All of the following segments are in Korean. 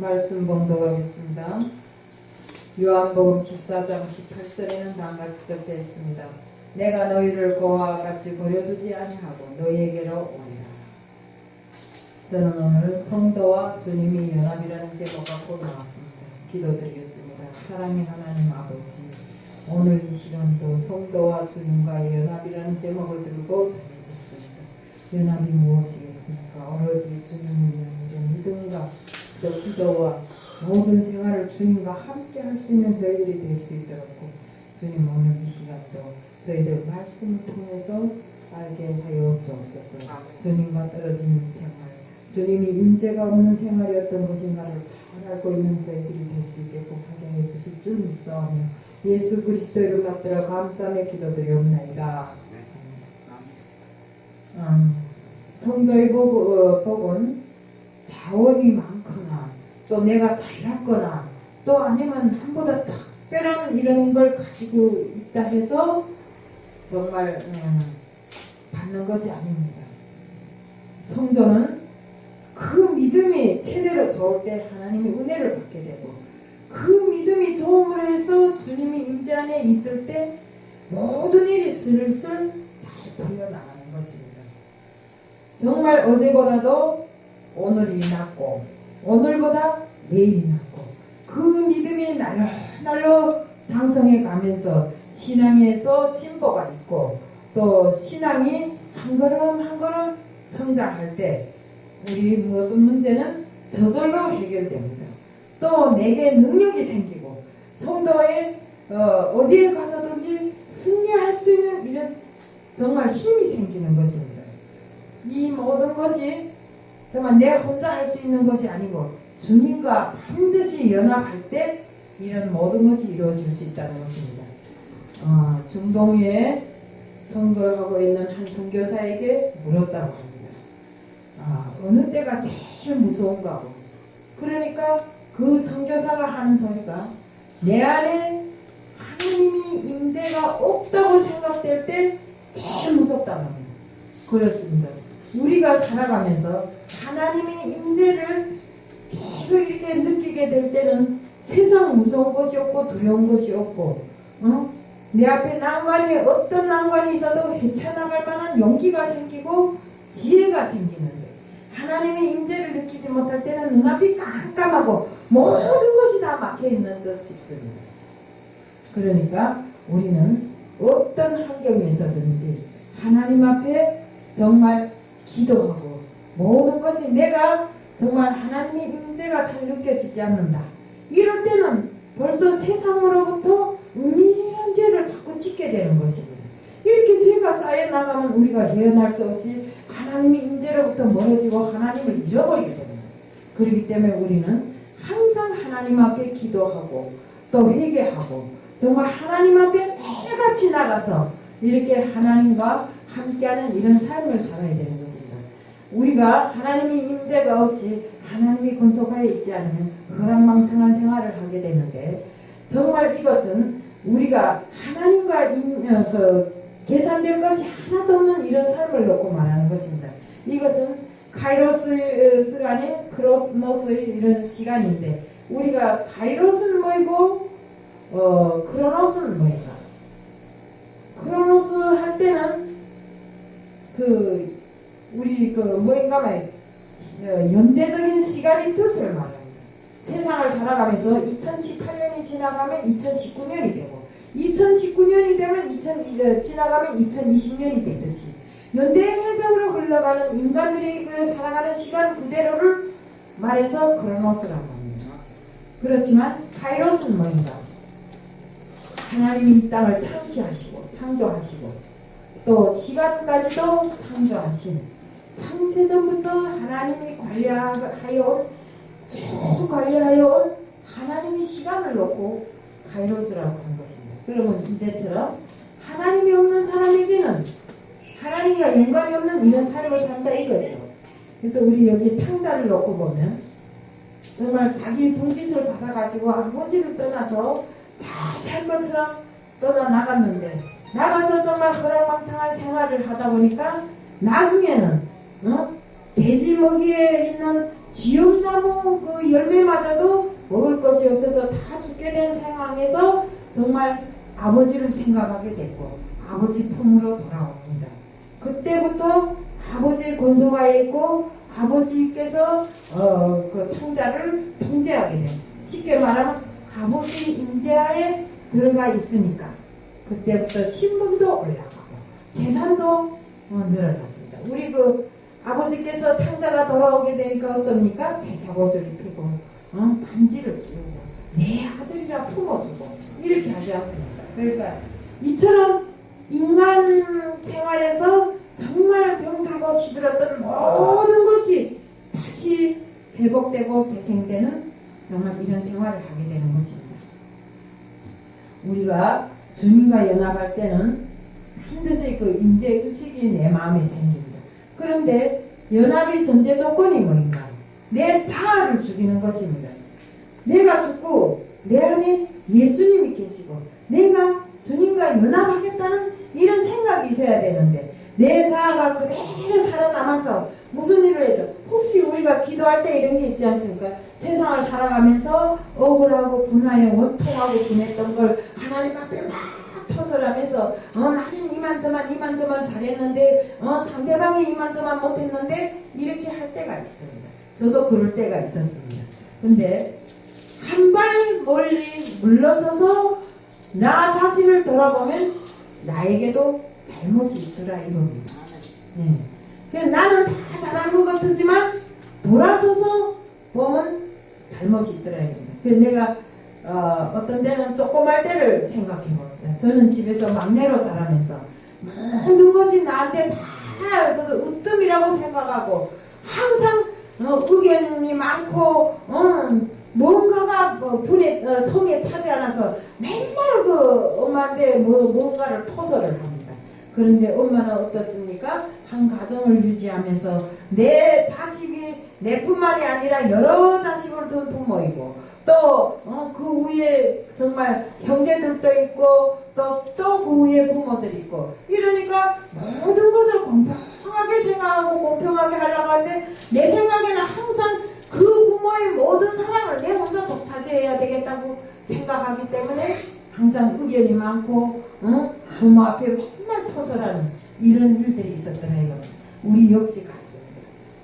말씀 봉독하겠습니다. 요한복음 14장 18절에는 다음같이 적혀 있습니다. 내가 너희를 고아와 같이 버려두지 아니하고 너희에게로 오리라. 저는 오늘 성도와 주님이 연합이라는 제목 갖고 나왔습니다. 기도드리겠습니다. 사랑의 하나님 아버지 오늘 이 시간도 성도와 주님과의 연합이라는 제목을 들고 다녔었습니다. 연합이 무엇이겠습니까? 오로지 주님을 위한 믿음과 또 기도와 모든 생활을 주님과 함께 할 수 있는 저희들이 될 수 있도록 주님 오늘 이 시간도 저희들 말씀을 통해서 알게 하여 주옵소서. 주님과 떨어진 생활, 주님이 임재가 없는 생활이 어떤 것인가를 잘 알고 있는 저희들이 될 수 있게끔 하게 해 주실 줄 믿사오며 예수 그리스도를 받들어 감사하며 기도드리옵나이다. 음, 성도의 복, 어, 복은 자원이 많거나 또 내가 잘났거나 또 아니면 한보다 특별한 이런 걸 가지고 있다 해서 정말 음, 받는 것이 아닙니다. 성도는 그 믿음이 최대로 좋을 때 하나님의 은혜를 받게 되고 그 믿음이 좋음으로 해서 주님이 임재 안에 있을 때 모든 일이 슬슬 잘 풀려나가는 것입니다. 정말 어제보다도 오늘이 낫고 오늘보다 내일이 낫고 그 믿음이 날로 날로 장성해 가면서 신앙에서 진보가 있고 또 신앙이 한 걸음 한 걸음 성장할 때 우리 모든 문제는 저절로 해결됩니다. 또 내게 능력이 생기고 성도의 어, 디에 가서든지 승리할 수 있는 이런 정말 힘이 생기는 것입니다. 이 모든 것이 정말 내 혼자 할 수 있는 것이 아니고 주님과 반드시 연합할 때 이런 모든 것이 이루어질 수 있다는 것입니다. 어, 중동에 선거하고 있는 한 선교사에게 물었다고 합니다. 아, 어느 때가 제일 무서운가 고 그러니까 그 선교사가 하는 소리가 내 안에 하나님이 임재가 없다고 생각될 때 제일 무섭다는 겁니다. 그렇습니다. 우리가 살아가면서 하나님의 임재를 계속 이렇게 느끼게 될 때는 세상 무서운 것이 없고 두려운 것이 없고 어? 내 앞에 난관이 어떤 난관이 있어도 헤쳐나갈 만한 용기가 생기고 지혜가 생기는데 하나님의 임재를 느끼지 못할 때는 눈앞이 깜깜하고 모든 것이 다 막혀 있는 듯 싶습니다. 그러니까 우리는 어떤 환경에서든지 하나님 앞에 정말 기도하고 모든 것이 내가 정말 하나님의 임재가 잘 느껴지지 않는다. 이럴 때는 벌써 세상으로부터 은밀한 죄를 자꾸 짓게 되는 것입니다. 이렇게 죄가 쌓여 나가면 우리가 헤어날 수 없이 하나님의 임재로부터 멀어지고 하나님을 잃어버리게 됩니다. 그렇기 때문에 우리는 항상 하나님 앞에 기도하고 또 회개하고 정말 하나님 앞에 매일같이 나가서 이렇게 하나님과 함께하는 이런 삶을 살아야 것입니다. 우리가 하나님의 임재가 없이 하나님이 권속하에 있지 않으면 허랑망탕한 생활을 하게 되는데 정말 이것은 우리가 하나님과 인, 어, 그, 계산될 것이 하나도 없는 이런 삶을 놓고 말하는 것입니다. 이것은 카이로스가 아닌 크로노스의 이런 시간인데 우리가 카이로스는 뭐이고 어, 크로노스는 뭐인가? 크로노스 할 때는 그 우리 그 뭐인가 말 어, 연대적인 시간의 뜻을 말합니다. 세상을 살아가면서 2018년이 지나가면 2019년이 되고 2019년이 되면 2000, 지나가면 2020년이 되듯이 연대적으로 흘러가는 인간들이 그 살아가는 시간 그대로를 말해서 크로노스라고 합니다. 그렇지만 카이로스는 뭐인가? 하나님이 이 땅을 창시하시고 창조하시고 또 시간까지도 창조하신 창세전부터 하나님이 관리하여 쭉 관리하여 온 하나님의 시간을 놓고 카이로스라고 한 것입니다. 그러면 이제처럼 하나님이 없는 사람에게는 하나님과 연관이 없는 이런 삶을 산다 이거죠. 그래서 우리 여기 탕자를 놓고 보면 정말 자기 분깃을 받아가지고 아버지를 떠나서 잘 살 것처럼 떠나 나갔는데 나가서 정말 허랑망탕한 생활을 하다 보니까 나중에는 어? 돼지 먹이에 있는 지엄나무 그 열매마저도 먹을 것이 없어서 다 죽게 된 상황에서 정말 아버지를 생각하게 됐고 아버지 품으로 돌아옵니다. 그때부터 아버지의 권소가에 있고 아버지께서 어, 그 탕자를 통제하게 돼. 쉽게 말하면 아버지 임재하에 들어가 있으니까 그때부터 신분도 올라가고 재산도 어, 늘어났습니다. 우리 그 아버지께서 탕자가 돌아오게 되니까 어떻습니까? 제사옷을 입히고 어? 반지를 끼우고 내 아들이라 품어주고 이렇게 하지 않습니까? 그러니까 이처럼 인간 생활에서 정말 병들고 시들었던 모든 것이 다시 회복되고 재생되는 정말 이런 생활을 하게 되는 것입니다. 우리가 주님과 연합할 때는 반드시 그 임재 의식이 내 마음에 생깁니다. 그런데 연합의 전제 조건이 뭐인가? 내 자아를 죽이는 것입니다. 내가 죽고 내 안에 예수님이 계시고 내가 주님과 연합하겠다는 이런 생각이 있어야 되는데 내 자아가 그대로 살아남아서 무슨 일을 해도 혹시 우리가 기도할 때 이런 게 있지 않습니까? 세상을 살아가면서 억울하고 분하여 원통하고 분했던 걸 하나님 앞에 막 터설하면서 어 나는 이만저만 이만저만 잘했는데 어 상대방이 이만저만 못했는데 이렇게 할 때가 있습니다. 저도 그럴 때가 있었습니다. 근데 한 발 멀리 물러서서 나 자신을 돌아보면 나에게도 잘못이 있더라 이겁니다. 네. 나는 다 잘한 것 같지만 돌아서서 보면 잘못이 있더라 이겁니다. 내가 어, 어떤 때는 조그말 때를 생각해 봅니다. 저는 집에서 막내로 자라면서 모든 것이 나한테 다 으뜸이라고 생각하고 항상 어, 의견이 많고 어, 뭔가가 뭐 분에 어, 성에 차지 않아서 맨날 그 엄마한테 뭐 뭔가를 토설을 합니다. 그런데 엄마는 어떻습니까? 한 가정을 유지하면서 내 자식이 내뿐만이 아니라 여러 자식을 둔 부모이고 또그 어, 위에 정말 형제들도 있고 또 또 그 위에 부모들이 있고 이러니까 모든 것을 공평하게 생각하고 공평하게 하려고 하는데 내 생각에는 항상 그 부모의 모든 사랑을 내 혼자 독차지해야 되겠다고 생각하기 때문에 항상 의견이 많고 어? 부모 앞에 맨날 토설하는 이런 일들이 있었더라 이거 우리 역시 같습니다.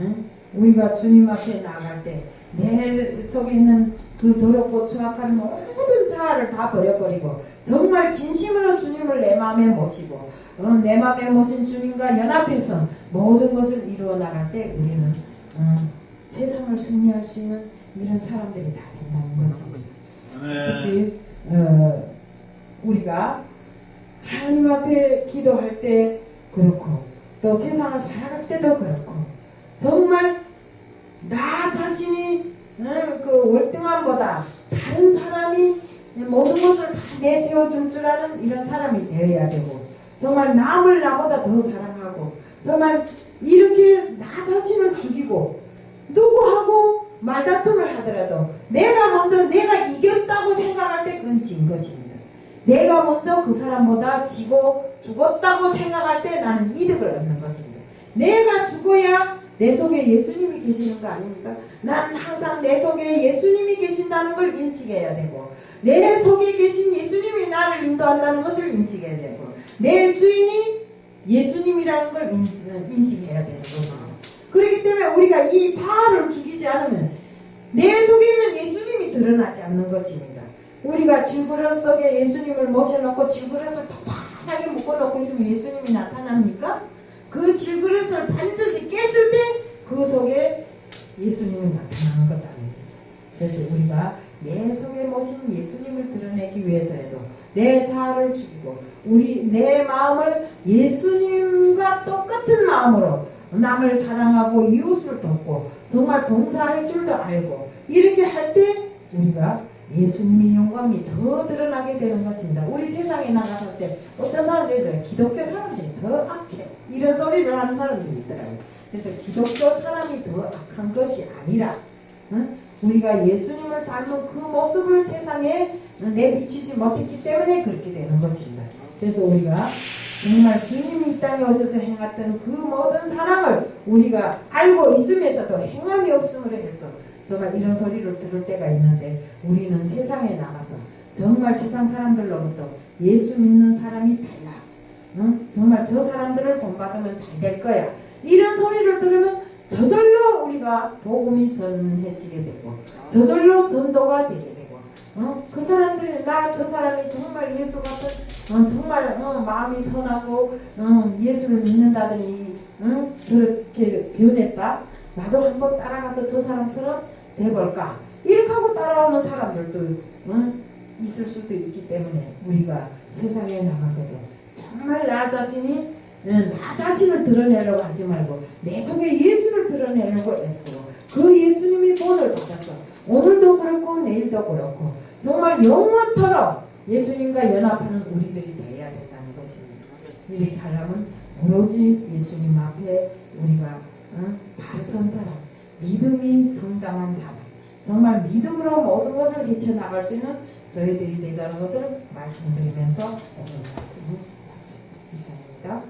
응? 우리가 주님 앞에 나갈 때 내 속에 있는 그 더럽고 추악한 모든 자아를 다 버려버리고 정말 진심으로 주님을 내 마음에 모시고 어, 내 마음에 모신 주님과 연합해서 모든 것을 이루어 나갈 때 우리는 어, 세상을 승리할 수 있는 이런 사람들이 다 된다는 것입니다. 특히 어, 우리가 하나님 앞에 기도할 때 그렇고 또 세상을 살아갈 때도 그렇고 정말 나 자신이 음, 그 월등함보다 다른 사람이 모든 것을 다 내세워줄 줄 아는 이런 사람이 되어야 되고 정말 남을 나보다 더 사랑하고 정말 이렇게 나 자신을 죽이고 누구하고 말다툼을 하더라도 내가 먼저 내가 이겼다고 생각할 때 그건 진 것입니다. 내가 먼저 그 사람보다 지고 죽었다고 생각할 때 나는 이득을 얻는 것입니다. 내가 죽어야 내 속에 예수님 이 계시는 거 아닙니까? 난 항상 내 속에 예수님이 계신다는 걸 인식해야 되고 내 속에 계신 예수님이 나를 인도한다는 것을 인식해야 되고 내 주인이 예수님이라는 걸 인, 인식해야 되는 거죠. 그렇기 때문에 우리가 이 자아를 죽이지 않으면 내 속에 있는 예수님이 드러나지 않는 것입니다. 우리가 질그릇 속에 예수님을 모셔놓고 질그릇을 톡톡하게 묶어놓고 있으면 예수님이 나타납니까? 그 질그릇을 반드시 깼을 때 그 속에 예수님이 나타나는 것 아닙니까? 그래서 우리가 내 속에 모신 예수님을 드러내기 위해서라도 내 자아를 죽이고 우리 내 마음을 예수님과 똑같은 마음으로 남을 사랑하고 이웃을 돕고 정말 봉사할 줄도 알고 이렇게 할 때 우리가 예수님의 영광이 더 드러나게 되는 것입니다. 우리 세상에 나갔을 때 어떤 사람들이 기독교 사람들이 더 악해 이런 소리를 하는 사람들이 있더라고요. 그래서 기독교 사람이 더 악한 것이 아니라 응? 우리가 예수님을 닮은 그 모습을 세상에 내비치지 못했기 때문에 그렇게 되는 것입니다. 그래서 우리가 정말 주님이 이 땅에 오셔서 행했던 그 모든 사랑을 우리가 알고 있으면서도 행함이 없음으로 해서 정말 이런 소리를 들을 때가 있는데 우리는 세상에 나가서 정말 세상 사람들로부터 예수 믿는 사람이 달라. 응? 정말 저 사람들을 본받으면 잘 될 거야. 이런 소리를 들으면 저절로 우리가 복음이 전해지게 되고 저절로 전도가 되게 되고 어? 그 사람들이 나저 사람이 정말 예수 같은 어, 정말 어, 마음이 선하고 어, 예수를 믿는다더니 어, 저렇게 변했다? 나도 한번 따라가서 저 사람처럼 돼볼까? 이렇게 하고 따라오는 사람들도 어, 있을 수도 있기 때문에 우리가 세상에 나가서도 정말 나 자신이 응, 나 자신을 드러내려고 하지 말고 내 속에 예수를 드러내려고 애쓰고 그 예수님이 본을 받았어 오늘도 그렇고 내일도 그렇고 정말 영원토록 예수님과 연합하는 우리들이 되어야 된다는 것입니다. 이렇게 하려면 오로지 예수님 앞에 우리가 응? 바르선 사람, 믿음이 성장한 사람, 정말 믿음으로 모든 것을 헤쳐나갈 수 있는 저희들이 되자는 것을 말씀드리면서 오늘 말씀을 마칩니다. 이상입니다.